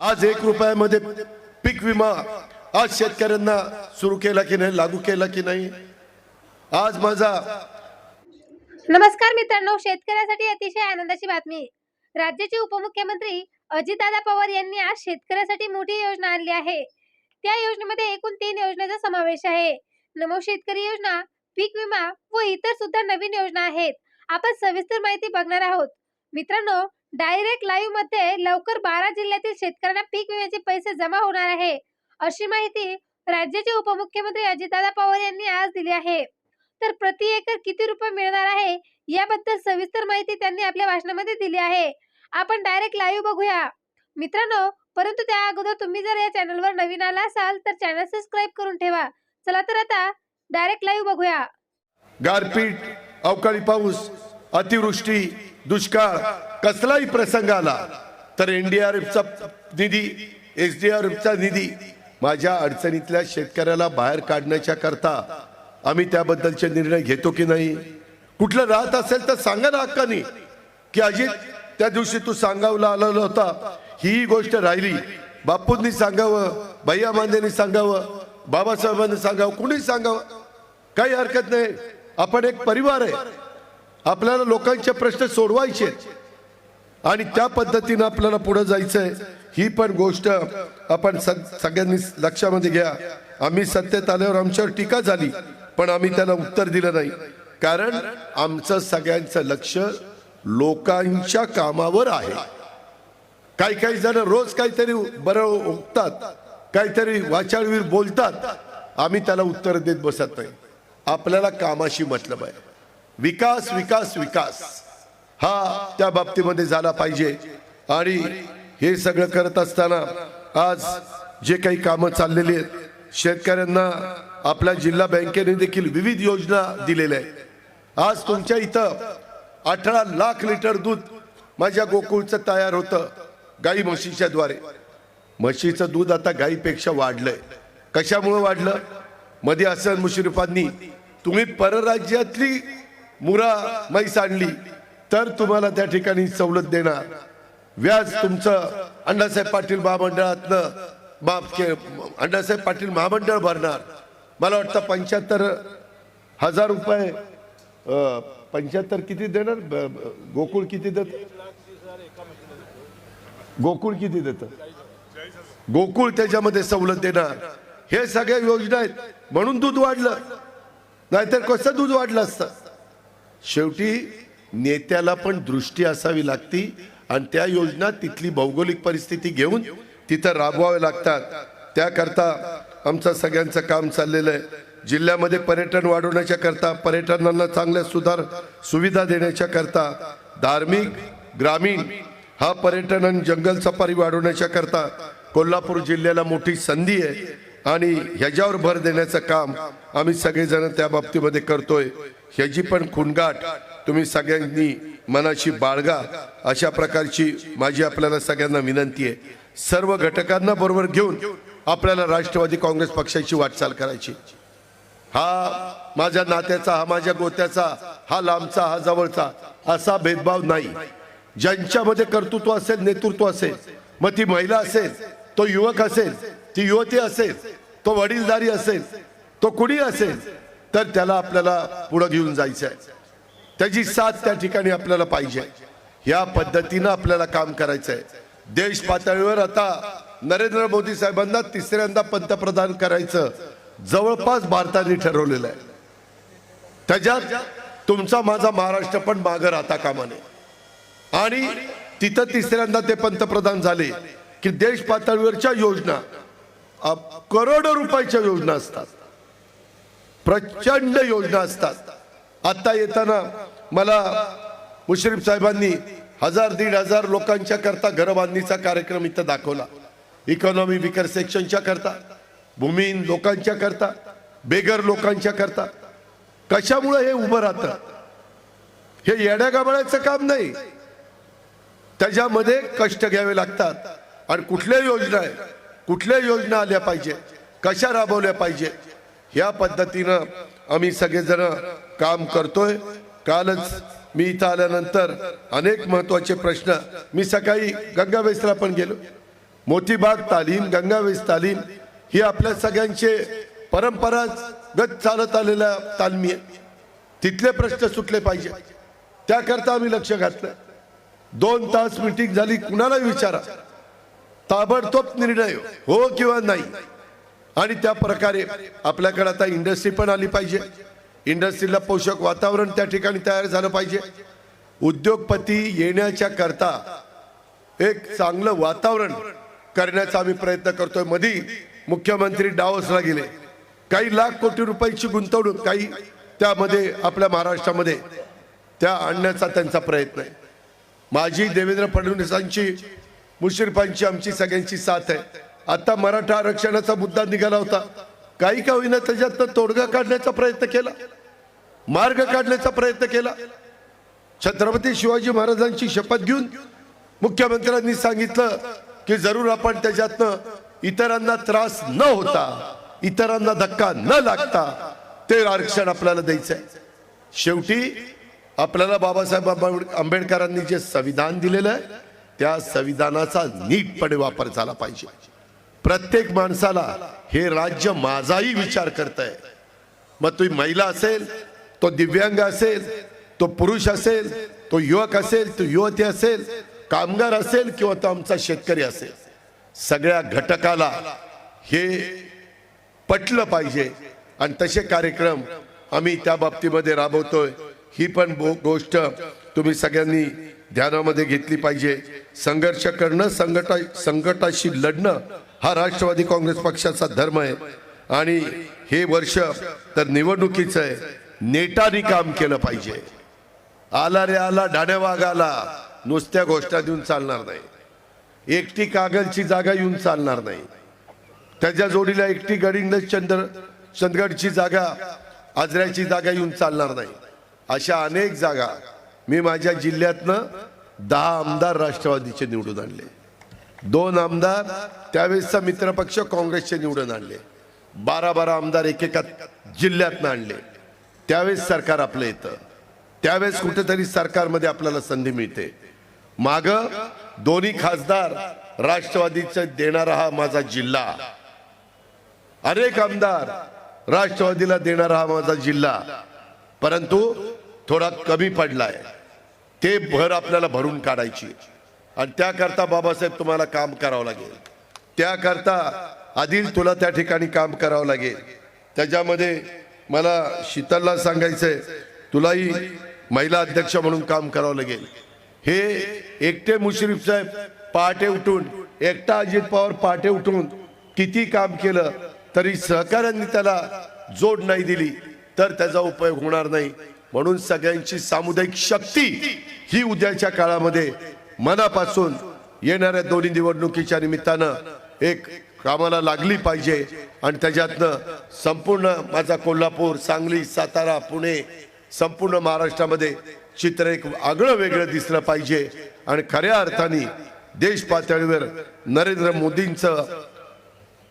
आज एक रुपयामध्ये पीक विमा आज शेतकऱ्यांना सुरू केला की नाही लागू केला की नाही? आज माझा नमस्कार मित्रांनो शेतकऱ्यासाठी अतिशय आनंदाची बातमी. राज्याचे उपमुख्यमंत्री अजितदादा पवार यांनी आज शेतकऱ्यासाठी मोठी योजना आणली आहे. त्या योजनेमध्ये एकूण तीन योजनेचा समावेश आहे. नमो शेतकरी योजना पीक विमा व इतर सुद्धा नवीन योजना आहेत. आपण सविस्तर माहिती बघणार आहोत. मित्रांनो डायरेक्ट लाईव्हमध्ये लवकर बारा जिल्ह्यातील शेतकऱ्यांना पीक विम्याचे पैसे जमा होणार आहे. अशी माहिती राज्याचे उपमुख्यमंत्री अजितदादा पवार यांनी आज दिली आहे. तर प्रति एकर किती रुपये मिळणार आहे? याबद्दल सविस्तर माहिती त्यांनी आपल्या भाषणामध्ये दिली आहे. आपण डायरेक्ट लाईव्ह बघूया. मित्रांनो परंतु त्या अगोदर तुम्ही जर या चॅनलवर नवीन आला असाल तर चॅनल सबस्क्राईब करून ठेवा. चला तर आता डायरेक्ट लाईव्ह बघूया. गारपीट अवकाळी पाऊस अतिवृष्टी दुष्काळ कसलाही प्रसंग आला तर एनडीआरएफचा निधी एसडीआरएफचा निधी माझ्या अडचणीतल्या शेतकऱ्याला बाहेर काढण्याच्या करता आम्ही त्याबद्दलचे निर्णय घेतो की नाही? कुठलं राहत असेल तर सांगा ना हक्कानी. की अजित त्या दिवशी तू सांगावला आलेला होता. ही गोष्ट राहिली. बापूंनी सांगावं भैया मांदेनी सांगावं बाबासाहेबांनी सांगावं कुणी सांगावं? काही हरकत नाही. आपण एक परिवार आहे. आपल्याला लोकांचे प्रश्न सोडवायचे आणि त्या पद्धतीनं आपल्याला पुढे जायचं आहे ही पण गोष्ट आपण सगळ्यांनी लक्षामध्ये घ्या. आम्ही सत्तेत आल्यावर आमच्यावर टीका झाली पण आम्ही त्याला उत्तर दिलं नाही. कारण आमचं सगळ्यांचं लक्ष लोकांच्या कामावर आहे. काही काही जण रोज काहीतरी बरं उगतात काहीतरी वाचाळवीर बोलतात. आम्ही त्याला उत्तर देत बसत नाही. आपल्याला कामाशी मतलब आहे. विकास विकास विकास. हा त्या बाबतीमध्ये झाला पाहिजे. आणि हे सगळं करत असताना आज जे काही कामं चाललेली आहेत शेतकऱ्यांना आपल्या जिल्हा बँकेने देखील विविध योजना दिलेल्या आहेत. आज तुमच्या इथं अठरा लाख लिटर दूध माझ्या गोकुळचं तयार होतं गाई म्हशीच्या द्वारे. म्हशीचं दूध आता गाईपेक्षा वाढलंय. कशामुळं वाढलं? मध्ये हसन मुश्रीफांनी तुम्ही परराज्यातली मुरा म्हैस आणली. तर तुम्हाला त्या ठिकाणी सवलत देणार. व्याज तुमचं अण्णासाहेब पाटील महामंडळातलं माफ के अण्णासाहेब पाटील महामंडळ भरणार. मला वाटतं पंच्याहत्तर हजार रुपये पंच्याहत्तर किती देणार? गोकुळ किती देत? गोकुळ किती देत? गोकुळ त्याच्यामध्ये सवलत देणार. हे सगळ्या योजना आहेत. म्हणून दूध वाढलं. नाहीतर कसं दूध वाढलं असतं? शेवटी नेत्याला पण दृष्टी असावी लागती आणि त्या योजना तिथली भौगोलिक परिस्थिती घेऊन तिथं राबवावे लागतात. त्याकरता आमचं सगळ्यांचं काम चाललेलं आहे. जिल्ह्यामध्ये पर्यटन वाढवण्याच्या करता पर्यटनांना चांगल्या सुधार सुविधा देण्याच्या करता धार्मिक ग्रामीण हा पर्यटन आणि जंगल सफारी वाढवण्याच्या करता कोल्हापूर जिल्ह्याला मोठी संधी आहे. आणि ह्याच्यावर भर देण्याचं काम आम्ही सगळेजण त्या बाबतीमध्ये करतोय. ह्याची पण खुणगाठ तुम्ही सगळ्यांनी मनाशी बाळगा. अशा प्रकारची माझी आपल्याला सगळ्यांना विनंती आहे. सर्व घटकांना बरोबर घेऊन आपल्याला राष्ट्रवादी काँग्रेस पक्षाची वाटचाल करायची. हा माझ्या नात्याचा हा माझ्या गोत्याचा हा लांबचा हा जवळचा असा भेदभाव नाही. ज्यांच्यामध्ये कर्तृत्व असेल नेतृत्व असेल मग ती महिला असेल तो युवक असेल ती युवती असेल तो वडीलधारी असेल तो कुणी असेल तर त्याला आपल्याला पुढं घेऊन जायचं आहे त्याची साथ त्या ठिकाणी आपल्याला पाहिजे. या पद्धतीनं आपल्याला काम करायचं आहे देश पातळीवर आता नरेंद्र मोदी साहेबांना तिसऱ्यांदा पंतप्रधान करायचं जवळपास भारताने ठरवलेलं आहे. त्याच्यात तुमचा माझा महाराष्ट्र पण मागं राहता कामा नये आणि तिथं तिसऱ्यांदा ते पंतप्रधान झाले की देश पातळीवरच्या योजना करोडो रुपयाच्या योजना असतात. प्रचंड योजना असतात. आता येताना मला मुश्रीफ साहेबांनी हजार दीड हजार लोकांच्या करता घरबांधणीचा कार्यक्रम इथं दाखवला. इकॉनॉमी विकर सेक्शनच्या करता भूमिहीन लोकांच्या करता बेगर लोकांच्या करता. कशामुळे हे उभं राहतं? हे येड्या गाबळाचं काम नाही. त्याच्यामध्ये कष्ट घ्यावे लागतात. आणि कुठल्या योजना आहे कुठल्या योजना आल्या पाहिजे? कशा राबवल्या पाहिजे? ह्या पद्धतीनं आम्ही सगळेजण काम करतोय. कालच मी इथं आल्यानंतर अनेक महत्त्वाचे प्रश्न मी सकाळी गंगावेसला पण गेलो. मोतीबाग तालीम गंगावेस तालीम ही आपल्या सगळ्यांचे परंपरागत चालत आलेल्या तालमी आहे तिथले प्रश्न सुटले पाहिजे त्याकरता आम्ही लक्ष घातलं. दोन तास मिटिंग झाली कुणालाही विचारा. ताबडतोब निर्णय हो किंवा नाही. आणि त्या प्रकारे आपल्याकडे आता इंडस्ट्री पण आली पाहिजे. इंडस्ट्रीला पोषक वातावरण त्या ठिकाणी तयार झालं पाहिजे. उद्योगपती येण्याच्या करता एक चांगलं वातावरण करण्याचा आम्ही प्रयत्न करतोय. मधी मुख्यमंत्री डावसला गेले. काही लाख कोटी रुपयाची गुंतवणूक काही त्यामध्ये आपल्या महाराष्ट्रामध्ये त्या आणण्याचा त्यांचा प्रयत्न आहे. माझी देवेंद्र फडणवीसांची मुश्रीफांची आमची सगळ्यांची साथ आहे. आता मराठा आरक्षणाचा मुद्दा निघाला होता. काही का होईना त्याच्यातनं तोडगा काढण्याचा प्रयत्न केला. मार्ग काढण्याचा प्रयत्न केला. छत्रपती शिवाजी महाराजांची शपथ घेऊन मुख्यमंत्र्यांनी सांगितलं की जरूर आपण त्याच्यातनं इतरांना त्रास न होता इतरांना धक्का न लागता ते आरक्षण आपल्याला द्यायचं आहे शेवटी आपल्याला बाबासाहेब आंबेडकरांनी जे संविधान दिलेलं आहे त्या संविधानाचा नीटपणे वापर झाला पाहिजे. प्रत्येक माणसाला हे राज्य माझाही विचार करत आहे मग तुम्ही महिला असेल तो दिव्यांग असेल तो पुरुष असेल तो युवक असेल तो युवती असेल कामगार असेल किंवा तो आमचा शेतकरी असेल. सगळ्या घटकाला हे पटलं पाहिजे. आणि तसे कार्यक्रम आम्ही त्या बाबतीमध्ये राबवतोय. ही पण गोष्ट तुम्ही सगळ्यांनी ध्यानामध्ये घेतली पाहिजे. संघर्ष करणं संघटा संकटाशी लढणं हा राष्ट्रवादी काँग्रेस पक्षाचा धर्म आहे. आणि हे वर्ष तर निवडणुकीचं आहे. नेटाने काम केलं पाहिजे. आला रे आला डाण्यावागाला नुसत्या घोषणा देऊन चालणार नाही. एकटी कागलची जागा येऊन चालणार नाही. त्याच्या जोडीला एकटी गडिंग चंद्र चंदगडची जागा आजऱ्याची जागा येऊन चालणार नाही. अशा अनेक जागा मी माझ्या जिल्ह्यातनं दहा आमदार राष्ट्रवादीचे निवडून आणले. दोन आमदार त्यावेळेसचा मित्रपक्ष काँग्रेसचे निवडून आणले. बारा बारा आमदार एकेका जिल्ह्यातनं आणले. त्यावेळेस सरकार आपलं येतं. त्यावेळेस कुठेतरी सरकारमध्ये आपल्याला संधी मिळते. माग दोन्ही खासदार राष्ट्रवादीचा देणारा हा माझा जिल्हा. अनेक आमदार राष्ट्रवादीला देणारा हा माझा जिल्हा. परंतु थोडा कमी पडलाय. ते भर आपल्याला भरून काढायची. आणि त्याकरता बाबासाहेब तुम्हाला काम करावं लागेल. त्याकरता आदिल तुला त्या ठिकाणी काम करावं लागेल. त्याच्यामध्ये मला शीतलला सांगायचंय तुलाही महिला अध्यक्ष म्हणून काम करावं लागेल. हे एकटे मुश्रीफ साहेब पहाटे उठून एकटा अजित पवार पहाटे उठून किती काम केलं तरी सहकाऱ्यांनी त्याला जोड नाही दिली तर त्याचा उपयोग होणार नाही. म्हणून सगळ्यांची सामुदायिक शक्ती ही उद्याच्या काळामध्ये मनापासून येणाऱ्या दोन्ही निवडणुकीच्या निमित्तानं एक कामाला लागली पाहिजे. आणि त्याच्यातनं संपूर्ण माझा कोल्हापूर सांगली सातारा पुणे संपूर्ण महाराष्ट्रामध्ये चित्र एक आगळं वेगळं दिसलं पाहिजे. आणि खऱ्या अर्थाने देश पातळीवर नरेंद्र मोदींचं